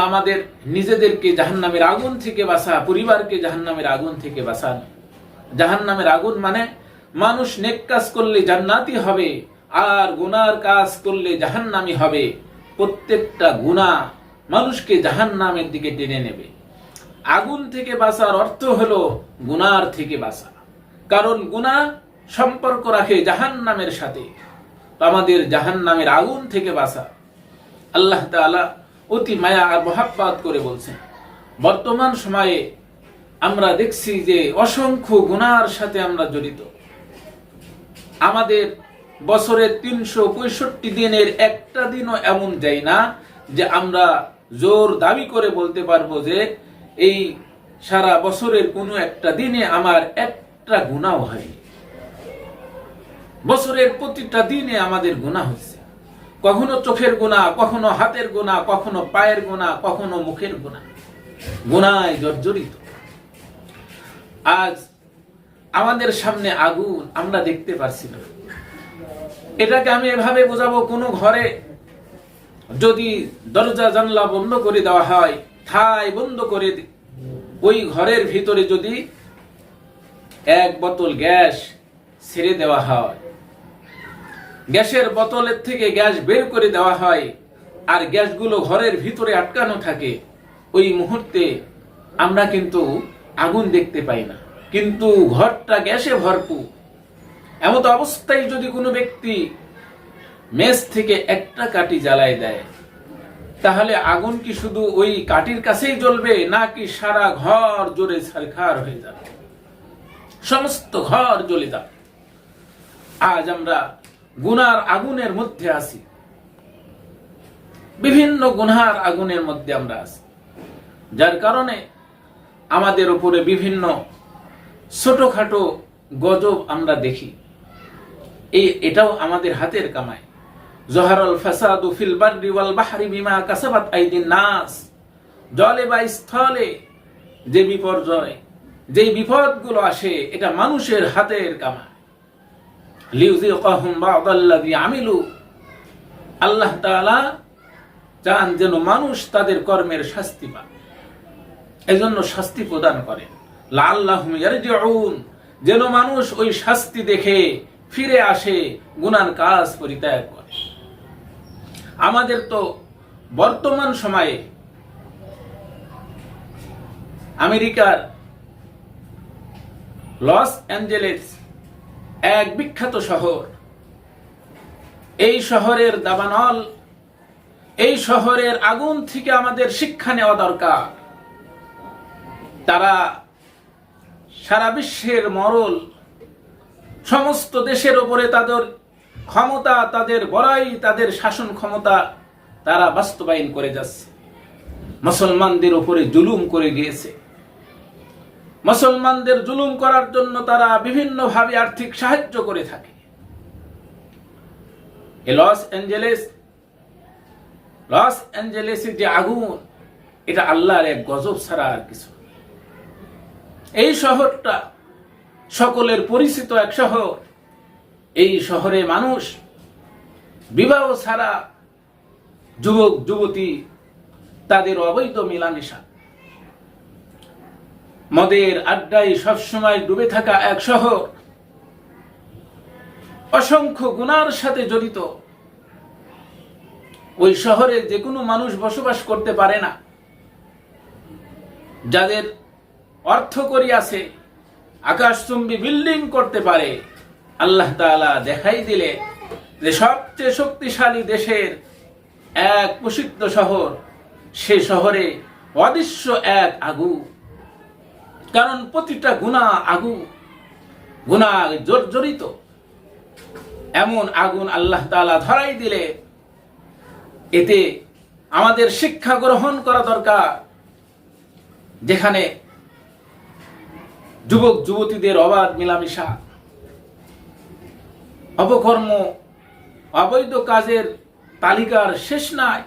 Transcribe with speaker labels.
Speaker 1: আমাদের নিজেদেরকে জাহান্নামের আগুন থেকে বাঁচা, পরিবারকে জাহান্নামের আগুন থেকে বাঁচানো। জাহান্নামের আগুন মানে মানুষ নেক কাজ করলে জান্নাতি হবে, আর গুনার কাজ করলে জাহান্নামি হবে। প্রত্যেকটা গুনাহ মানুষকে জাহান্নামের দিকে টেনে নেবে। আগুন থেকে বাঁচার অর্থ হলো গুনার থেকে বাঁচা। কারণ গুনাহ সম্পর্ক রাখে জাহান্নামের সাথে। আমাদের জাহান্নামের আগুন থেকে বাঁচা। আল্লাহ তাআলা অতি মায়া আর মহাব্বাত করে বলছেন বর্তমান সময়ে আমরা দেখছি যে অসংখ্য গুনার সাথে আমরা জড়িত। আমাদের বছরের তিনশো পঁয়ষট্টি দিনের একটা দিনও এমন যায় না যে আমরা জোর দাবি করে বলতে পারব যে এই সারা বছরের কোনো একটা দিনে আমার একটা গুণাও হয়নি। বছরের প্রতিটা দিনে আমাদের গুণা হয়েছে কখনো চোখের গুণা, কখনো হাতের গুণা, কখনো পায়ের গুণা, কখনো মুখের গুণা। গুণায় জর্জরিত। আজ আমাদের সামনে আগুন আমরা দেখতে পারছি না। এটাকে আমি এভাবে বোঝাবো, কোনো ঘরে যদি দরজা জানলা বন্ধ করে দেওয়া হয় ঠাই বন্ধ করে ওই ঘরের ভিতরে যদি এক বোতল গ্যাস ছেড়ে দেওয়া হয় গ্যাসের বোতলের থেকে গ্যাস বের করে দেওয়া হয়, আর গ্যাসগুলো ঘরের ভিতরে আটকানো থাকে। ওই মুহূর্তে আমরা কিন্তু আগুন দেখতে পাই না। কিন্তু ঘরটা গ্যাসে ভরপুর। এমত অবস্থায় যদি কোনো ব্যক্তি মেস থেকে একটা কাঠি জ্বালায় দেয়, তাহলে আগুন কি শুধু ওই কাঠির কাছেই জ্বলবে, নাকি সারা ঘর জোরে ছারখার হয়ে যাবে? সমস্ত ঘর জ্বলে যাবে। আজ আমরা গুনার আগুনের মধ্যে আছি। বিভিন্ন গুনহার আগুনের মধ্যে আমরা আছি। যার কারণে আমাদের উপরে বিভিন্ন ছোটখাটো গজব আমরা দেখি। এই, এটাও আমাদের হাতের কামায় জহারল ফাসাদু ফিল বাররি ওয়াল বাহরি বিমা কাসাবাত আইদিন নাস। জলে বা স্থলে যে বিপর্যয়, যে বিপদগুলো আসে, এটা মানুষের হাতের আমিলু আল্লাহ চান যেন মানুষ তাদের কর্মের শাস্তি পায়। শাস্তি প্রদান যেন মানুষ ওই শাস্তি দেখে ফিরে আসে, গুনার কাজ পরিত্যাগ করে। আমাদের তো বর্তমান সময়ে আমেরিকার লস অ্যাঞ্জেলেস এক বিখ্যাত শহর। এই শহরের দাবানল, এই শহরের আগুন থেকে আমাদের শিক্ষা নেওয়া দরকার। তারা সারা বিশ্বের মরল, সমস্ত দেশের ওপরে তাদের ক্ষমতা, তাদের বড়াই, তাদের শাসন ক্ষমতা তারা বাস্তবায়ন করে যাচ্ছে। মুসলমানদের ওপরে জুলুম করে গিয়েছে। মুসলমানদের জুলুম করার জন্য তারা বিভিন্নভাবে আর্থিক সাহায্য করে থাকে। লস অ্যাঞ্জেলেস, লস অ্যাঞ্জেলেসের যে আগুন, এটা আল্লাহর এক গজব ছাড়া আর কিছু এই শহরটা সকলের পরিচিত এক শহর। এই শহরে মানুষ বিবাহ ছাড়া যুবক, যুবতী তাদের অবৈধ মেলামেশা মদের আড্ডায় সবসময় ডুবে থাকা এক শহর। অসংখ্য গুনার সাথে জড়িত। ওই শহরে যে কোনো মানুষ বসবাস করতে পারে না। যাদের অর্থ করি আছে, আকাশচুম্বী বিল্ডিং করতে পারে। আল্লাহ তাআলা দেখাই দিলে যে সবচেয়ে শক্তিশালী দেশের এক প্রসিদ্ধ শহর, সে শহরে অদৃশ্য এক আগু। কারণ প্রতিটা গুণা আগু, গুণা জর্জরিত। এমন আগুন আল্লাহ তালা ধরাই দিলে, এতে আমাদের শিক্ষা গ্রহণ করা দরকার, যেখানে যুবক, যুবতীদের অবাধ মেলামেশা, অপকর্ম, অবৈধ কাজের তালিকার শেষ নাই।